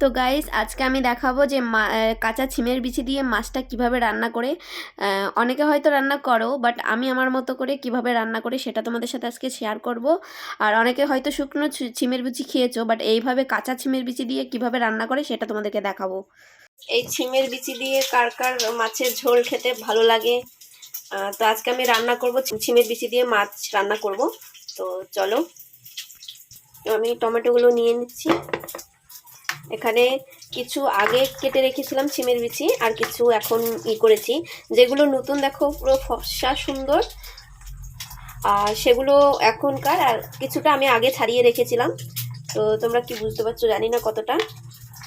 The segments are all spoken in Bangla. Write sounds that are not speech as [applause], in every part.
তো গাইস আজকে আমি দেখাবো যে মা কাঁচা ছিমের বিচি দিয়ে মাছটা কীভাবে রান্না করে অনেকে হয়তো রান্না করো বাট আমি আমার মতো করে কীভাবে রান্না করি সেটা তোমাদের সাথে আজকে শেয়ার করব। আর অনেকে হয়তো শুকনো ছিমের বিচি খেয়েছো বাট এইভাবে কাঁচা ছিমের বিচি দিয়ে কীভাবে রান্না করে সেটা তোমাদেরকে দেখাবো। এই ছিমের বিচি দিয়ে কার কার মাছের ঝোল খেতে ভালো লাগে তো আজকে আমি রান্না করব, ছিমের বিচি দিয়ে মাছ রান্না করব। তো চলো আমি টমেটোগুলো নিয়ে নিচ্ছি। এখানে কিছু আগে কেটে রেখেছিলাম ছিমের বিচি, আর কিছু এখন ই করেছি। যেগুলো নতুন দেখো, পুরো ফসা সুন্দর। আর সেগুলো এখনকার, আর কিছুটা আমি আগে ছাড়িয়ে রেখেছিলাম। তো তোমরা কি বুঝতে পারছ জানি না কতটা।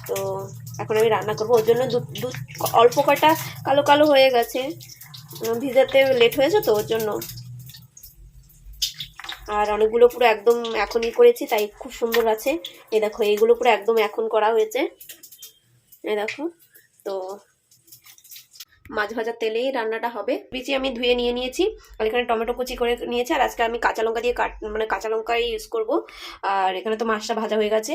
তো এখন আমি রান্না করব। ওর জন্য দুধ অল্প কটা কালো কালো হয়ে গেছে। ভিজাতে লেট হয়েছে তো ওর জন্য। আর অনেকগুলো পুরো একদম এখনই করেছি, তাই খুব সুন্দর আছে। এ দেখো এইগুলো পুরো একদম এখন করা হয়েছে। এ দেখো, তো মাছ ভাজার তেলেই রান্নাটা হবে। বিচি আমি ধুয়ে নিয়ে নিয়েছি, আর এখানে টমেটো কুচি করে নিয়েছি, আর আজকে আমি কাঁচা লঙ্কা দিয়ে কাট মানে কাঁচা লঙ্কাই ইউজ করব। আর এখানে তো মাছটা ভাজা হয়ে গেছে।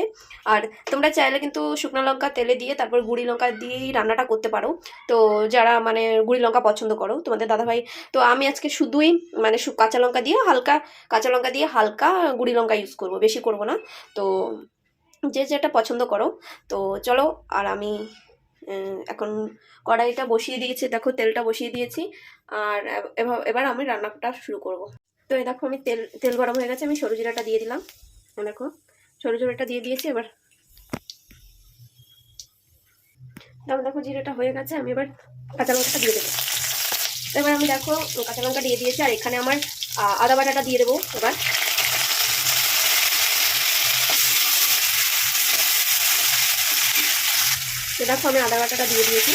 আর তোমরা চাইলে কিন্তু শুকনো লঙ্কা তেলে দিয়ে, তারপর গুঁড়ি লঙ্কা দিয়েই রান্নাটা করতে পারো। তো যারা মানে গুঁড়ি লঙ্কা পছন্দ করো, তোমাদের দাদাভাই, তো আমি আজকে শুধুই মানে কাঁচা লঙ্কা দিয়ে হালকা, কাঁচা লঙ্কা দিয়ে হালকা গুঁড়ি লঙ্কা ইউজ করব, বেশি করব না। তো যে যেটা পছন্দ করো। তো চলো, আর আমি এখন কড়াইটা বসিয়ে দিয়েছি, দেখো তেলটা বসিয়ে দিয়েছি, আর এবার আমি রান্নাটা শুরু করব। তো এই দেখো আমি তেল তেল গরম হয়ে গেছে, আমি সরু জিরাটা দিয়ে দিলাম। দেখো, সরু জিরাটা দিয়ে দিয়েছি, এবার তারপর দেখো জিরাটা হয়ে গেছে, আমি এবার কাঁচা লঙ্কাটা দিয়ে দেবো। এবার আমি দেখো কাঁচা লঙ্কা দিয়ে দিয়েছি, আর এখানে আমার আদা বাটাটা দিয়ে দেবো এবার। দেখো আমি আদা বাটাটা দিয়ে দিয়েছি।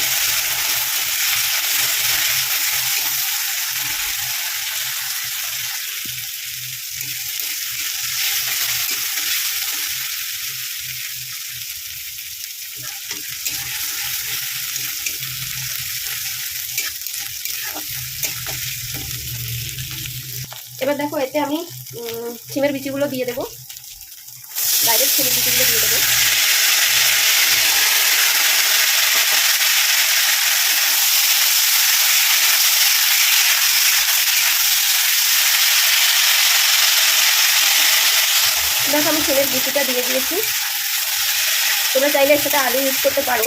এবার দেখো এতে আমি সিমের বিচিগুলো দিয়ে দেবো। ডাইরেক্ট সিমের বিচিগুলো দিয়ে দেবো। দেখো আমি ছেলের বিচিটা দিয়ে দিয়েছি। তোমরা চাইলে সেটা আলু ইউজ করতে পারো।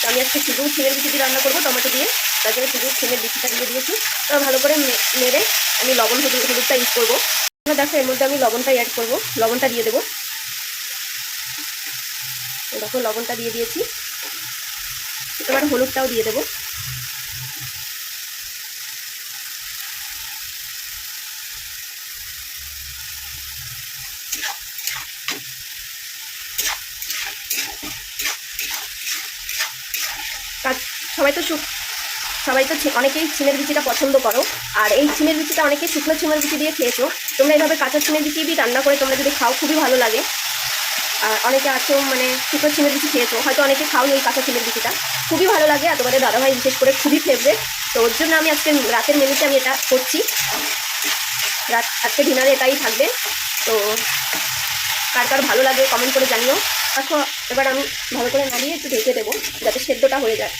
তো আমি আজকে শুধু সিমের বিচি দিয়ে রান্না করব, টমেটো দিয়ে। তার জন্য শুধু সিমের বিচিটা দিয়ে দিয়েছি। তো ভালো করে মেরে আমি লবণ, হলুদ, হলুদটা ইউজ করব। এবার দেখো এর মধ্যে আমি লবণটা অ্যাড করব। লবণটা দিয়ে দেবো। দেখো লবণটা দিয়ে দিয়েছি। এবার হলুদটাও দিয়ে দেবো আর সবাই তো শু- সবাই তো অনেকেই ছিমের বিচিটা পছন্দ করো। আর এই ছিমের বিচিটা অনেকে শুকনো ছিমের বিচি দিয়ে খেয়েছো। তোমরা এইভাবে কাঁচা ছিমের বিচি দিয়ে রান্না করে তোমরা যদি খাও, খুবই ভালো লাগে। আর অনেকে আছো মানে শুকনো ছিমের বিচি খেয়েছো, হয়তো অনেকে খাও এই কাঁচা ছিমের বিচিটা। খুবই ভালো লাগে আর তোমাদের দাদাভাই বিশেষ করে খুবই ফেভারেট তো ওর জন্য আমি আজকে রাতের মেনুতে আমি এটা করছি। রাত আজকে ডিনারে এটাই থাকবে। তো কার কার ভালো লাগে কমেন্ট করে জানিও। দেখো, এবার আমি ভালো করে নাড়িয়ে একটু ঢেকে দেবো, যাতে সেদ্ধটা হয়ে যায়।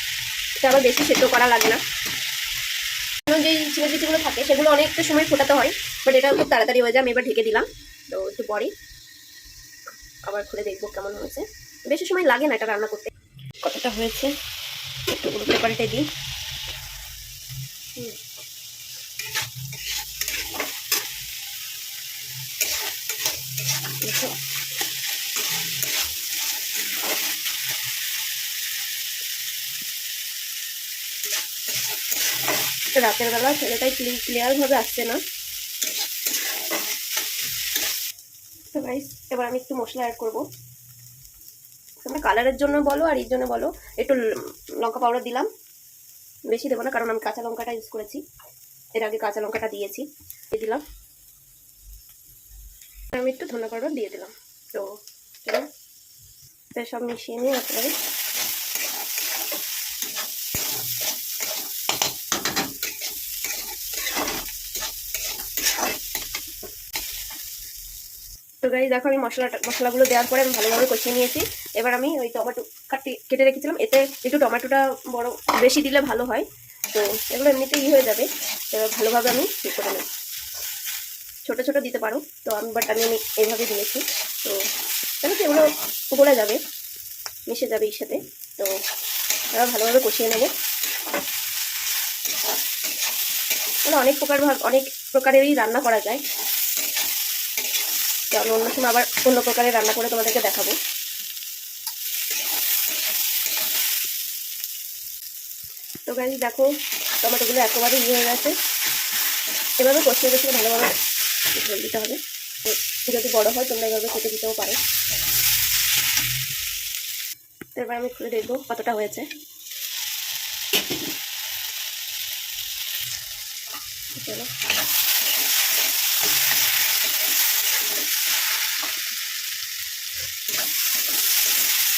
আবার বেশি সেদ্ধ করা লাগে না। যেই চিমের থাকে, সেগুলো অনেকটা সময় ফোটাতে হয় বাট এটা খুব তাড়াতাড়ি হয়ে যায়। আমি এবার ঢেকে দিলাম। তো একটু পরে আবার খুলে দেখব কেমন হয়েছে। বেশি সময় লাগে না এটা রান্না করতে। কতটা হয়েছে? একটু পাল্টে দিই। হুম। রাতের বেলা, ছেলেটাই ক্লিয়ার ভাবে আসছে না। তো গাইস এবার আমি একটু মশলা অ্যাড করব। তোমরা কালারের জন্য বলো আর এর জন্য বলো। একটু লঙ্কা পাউডার দিলাম। বেশি দেবো না, কারণ আমি কাঁচা লঙ্কাটা ইউজ করেছি। এর আগে কাঁচা লঙ্কাটা দিয়েছি, দিয়ে দিলাম। আমি একটু ধনে পাউডার দিয়ে দিলাম। তো সব মিশিয়ে নিয়ে একেবারে তো গাইজ দেখো আমি মশলাটা মশলাগুলো দেওয়ার পরে আমি ভালোভাবে কষিয়ে নিয়েছি। এবার আমি ওই টমেটো কাটি কেটে রেখেছিলাম। এতে একটু টমেটোটা বড় বেশি দিলে ভালো হয়। তো এগুলো এমনিতেই ই হয়ে যাবে। এবার ভালোভাবে আমি ই করে নেব। ছোটো ছোটো দিতে পারো। তো আমি বাট আমি এইভাবে দিয়েছি। তো কেন এগুলো গলে যাবে। মিশে যাবে এর সাথে। তো এবার ভালোভাবে কষিয়ে নেব। মানে অনেক প্রকার অনেক প্রকারেরই রান্না করা যায়। আমি অন্য সময় আবার অন্য প্রকারের রান্না করে তোমাদেরকে দেখাবো। তো গাড়ি দেখো, টমেটোগুলো একেবারে ইয়ে হয়ে গেছে। এভাবে কষিয়ে কষিয়ে ভালোভাবে ঝোল দিতে হবে। যদি বড় হয়, তোমরা এভাবে কেটে দিতেও পারো। তো এবার আমি খুলে দেখব কতটা হয়েছে চলো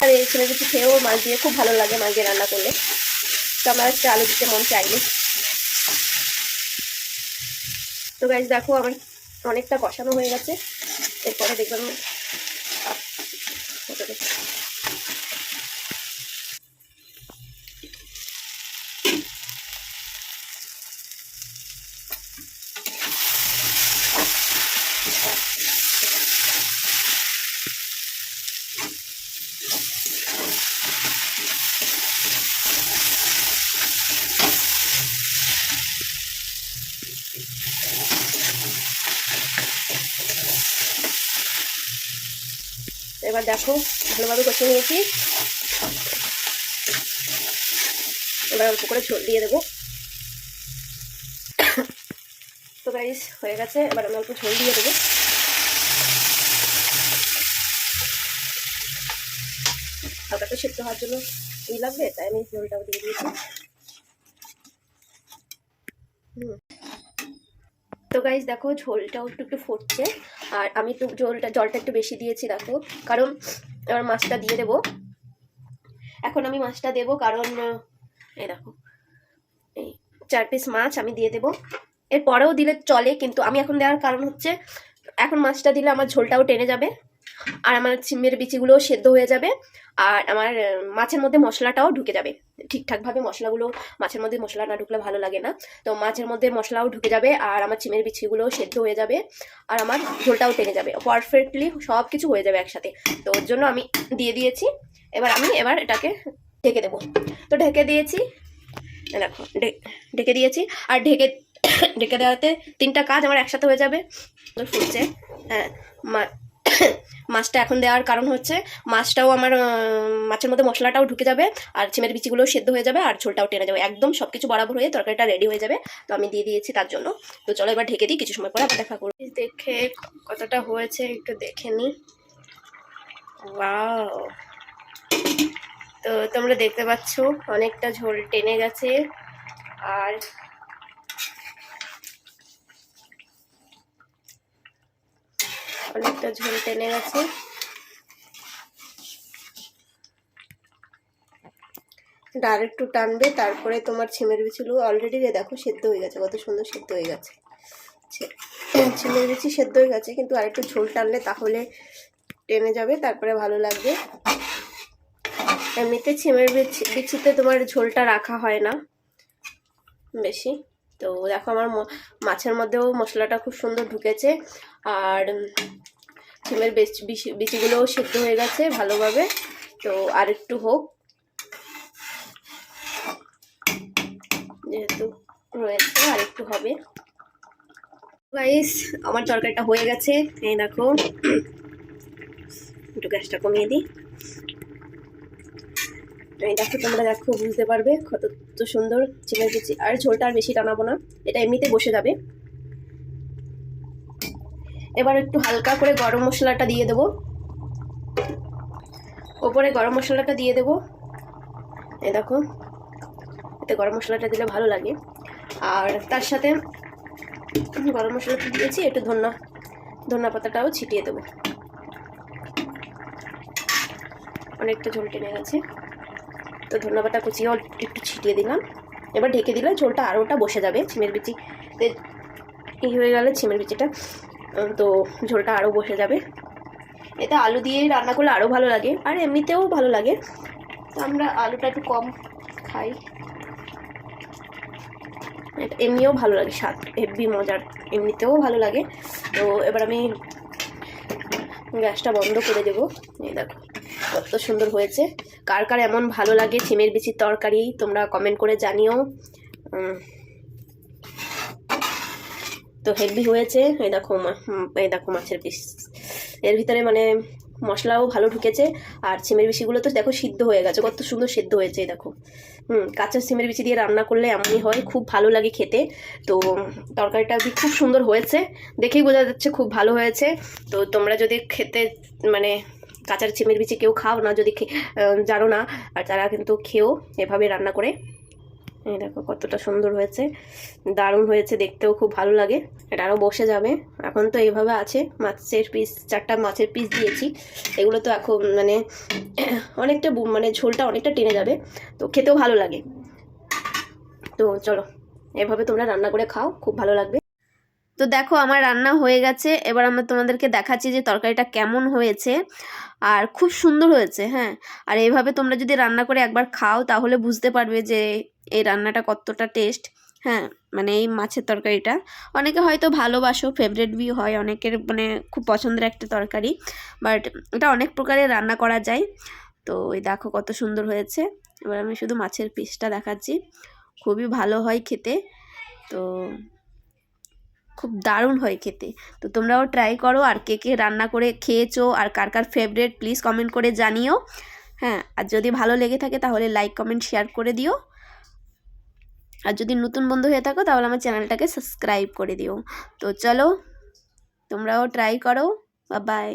আর এই ছেলে কিছু খেয়েও মাছ দিয়ে খুব ভালো লাগে মাছ দিয়ে রান্না করলে। তো আমার আজকে আলু দিতে মন চাইনি। তো গাছ দেখো আমার অনেকটা কষানো হয়ে গেছে। এরপরে দেখলাম কতটা এবার দেখো, ভালোভাবে কষিয়ে নিয়েছি। এবার অল্প করে ঝোল দিয়ে দেবো। তো গাইস হয়ে গেছে, এবার আমি অল্প ঝোল দিয়ে দেবো। হালকা তো সেদ্ধ হওয়ার জন্য ই লাগবে, তাই আমি ঝোলটাও দিয়ে দিয়েছি। হুম। গাইজ দেখো ঝোলটাও একটু একটু ফুটছে। আর আমি একটু ঝোলটা, জলটা একটু বেশি দিয়েছি, দেখো। কারণ এবার মাছটা দিয়ে দেবো। এখন আমি মাছটা দেবো, কারণ, এই দেখো, এই চার পিস মাছ আমি দিয়ে দেবো। এরপরেও দিলে চলে, কিন্তু আমি এখন দেওয়ার কারণ হচ্ছে, এখন মাছটা দিলে আমার ঝোলটাও টেনে যাবে। আর আমার সিমের বিচিগুলোও সেদ্ধ হয়ে যাবে। আর আমার মাছের মধ্যে মশলাটাও ঢুকে যাবে। ঠিকঠাকভাবে মশলাগুলো, মাছের মধ্যে মশলা না ঢুকলে ভালো লাগে না। তো মাছের মধ্যে মশলাও ঢুকে যাবে আর আমার চিমের বিচিগুলোও সেদ্ধ হয়ে যাবে আর আমার ঝোলটাও টেনে যাবে। পারফেক্টলি সব কিছু হয়ে যাবে একসাথে। তো ওর জন্য আমি দিয়ে দিয়েছি। এবার আমি এবার এটাকে ঢেকে দেবো। তো ঢেকে দিয়েছি। দেখো ঢেকে দিয়েছি। আর ঢেকে ঢেকে দেওয়াতে তিনটা কাজ আমার একসাথে হয়ে যাবে। ফুটছে। হ্যাঁ মাছটা এখন দেওয়ার কারণ হচ্ছে মাছটাও আমার মাছের মধ্যে মশলাটাও ঢুকে যাবে আর চিমের বিচিগুলোও সেদ্ধ হয়ে যাবে আর ঝোলটাও টেনে যাবে। একদম সব কিছু বরাবর হয়ে তরকারিটা রেডি হয়ে যাবে। তো আমি দিয়ে দিয়েছি তার জন্য। তো চলো এবার ঢেকে দিই, কিছু সময় পরে আবার দেখা করব। দেখে কতটা হয়েছে, একটু দেখে নিই তো তোমরা দেখতে পাচ্ছ, অনেকটা ঝোল টেনে গেছে। আর অনেকটা ঝোল টেনে গেছে এটা আরেকটু টানবে, তারপরে তোমার ছিমের বিচিগুলো অলরেডি দেখো সেদ্ধ হয়ে গেছে, কত সুন্দর সেদ্ধ হয়ে গেছে। ছিমের বিচি সেদ্ধ হয়ে গেছে, কিন্তু আরেকটু ঝোল টানলে তাহলে টেনে যাবে, তারপরে ভালো লাগবে। এমনিতে ছিমের বিচি, বিচিতে তোমার ঝোলটা রাখা হয় না বেশি। তো দেখো আমার মাছের মধ্যেও মশলাটা খুব সুন্দর ঢুকেছে। আর উম, ছিমের বেচ- বিচি- বিচিগুলোও সেদ্ধ হয়ে গেছে ভালোভাবে। তো আর একটু হোক। যেহেতু রয়েছে আর একটু হবে। গাইস আমার তরকারিটা হয়ে গেছে। এই দেখো। একটু গ্যাসটা কমিয়ে দিই। এই দেখো তোমরা দেখো বুঝতে পারবে কত সুন্দর চিকেন বিচি আর ঝোলটা আর বেশি টানাবো না। এটা এমনিতে বসে যাবে। এবার একটু হালকা করে গরম মশলাটা দিয়ে দেবো। ওপরে গরম মশলাটা দিয়ে দেবো। এই দেখো, এতে গরম মশলাটা দিলে ভালো লাগে। আর তার সাথে গরম মশলাটা দিয়েছি, একটু ধন্যা ধন্যা পাতাটাও ছিটিয়ে দেবো। অনেকটা ঝোল টেনে গেছে। তো ধন্যা পাতা কুচিয়েও একটু ছিটিয়ে দিলাম। এবার ঢেকে দিলে ঝোলটা আরোটা বসে যাবে, ছিমের বিচি। ই হয়ে গেলে? ছিমের বিচিটা। তো ঝোলটা আরও বসে যাবে। এতে আলু দিয়ে রান্না করলে আরও ভালো লাগে, আর এমনিতেও ভালো লাগে। তো আমরা আলুটা একটু কম খাই। এমনিও ভালো লাগে, স্বাদ, হেভি মজার, এমনিতেও ভালো লাগে। তো এবার আমি গ্যাসটা বন্ধ করে দেবো। এই দেখো, কত সুন্দর হয়েছে। কার কার এমন ভালো লাগে, ছিমের বিচির তরকারি তোমরা কমেন্ট করে জানিও। তো হেভি হয়েছে। এই দেখো এই দেখো মাছের পিস এর ভিতরে মানে মশলাও ভালো ঢুকেছে। আর সিমের বিচিগুলো তো দেখো সিদ্ধ হয়ে গেছে, কত সুন্দর সিদ্ধ হয়েছে দেখো। হুম কাঁচা সিমের বিচি দিয়ে রান্না করলে এমনই হয়, খুব ভালো লাগে খেতে। তো তরকারিটা খুব সুন্দর হয়েছে, দেখেই বোঝা যাচ্ছে খুব ভালো হয়েছে। তো তোমরা যদি খেতে মানে কাঁচার সিমের বিচি কেউ খাও না, যদি জানো না, আর তারা কিন্তু খেও, এভাবে রান্না করে। এই দেখো কতটা সুন্দর হয়েছে। দারুণ হয়েছে দেখতেও খুব ভালো লাগে। এটা আরও বসে যাবে। এখন তো এইভাবে আছে। মাছের পিস চারটা মাছের পিস দিয়েছি। এগুলো তো এখন মানে [clears throat] অনেকটা মানে ঝোলটা অনেকটা টেনে যাবে। তো খেতেও ভালো লাগে। তো চলো, এভাবে তোমরা রান্না করে খাও। খুব ভালো লাগবে। তো দেখো আমার রান্না হয়ে গেছে। এবার আমি তোমাদেরকে দেখাচ্ছি যে তরকারিটা কেমন হয়েছে আর খুব সুন্দর হয়েছে হ্যাঁ। আর এইভাবে তোমরা যদি রান্না করে একবার খাও তাহলে বুঝতে পারবে যে এই রান্নাটা কতটা টেস্ট হ্যাঁ মানে এই মাছের তরকারিটা। অনেকে হয়তো ভালোবাসো ফেভারেট বি হয়, অনেকের মানে খুব পছন্দের একটা তরকারি। বাট এটা অনেক প্রকারে রান্না করা যায়। তো এই দেখো কত সুন্দর হয়েছে। এবার আমি শুধু মাছের পিসটা দেখাচ্ছি। খুবই ভালো হয় খেতে। তো খুব দারুণ হয় খেতে। তো তোমরাও ট্রাই করো আর কে কে রান্না করে খেয়েছো আর কার কার ফেভারেট প্লিজ কমেন্ট করে জানিও। হ্যাঁ আর যদি ভালো লেগে থাকে তাহলে লাইক কমেন্ট শেয়ার করে দিও। আর যদি নতুন বন্ধু হয়ে থাকো তাহলে আমার চ্যানেলটাকে সাবস্ক্রাইব করে দিও। তো চলো, তোমরাও ট্রাই করো। বা বাই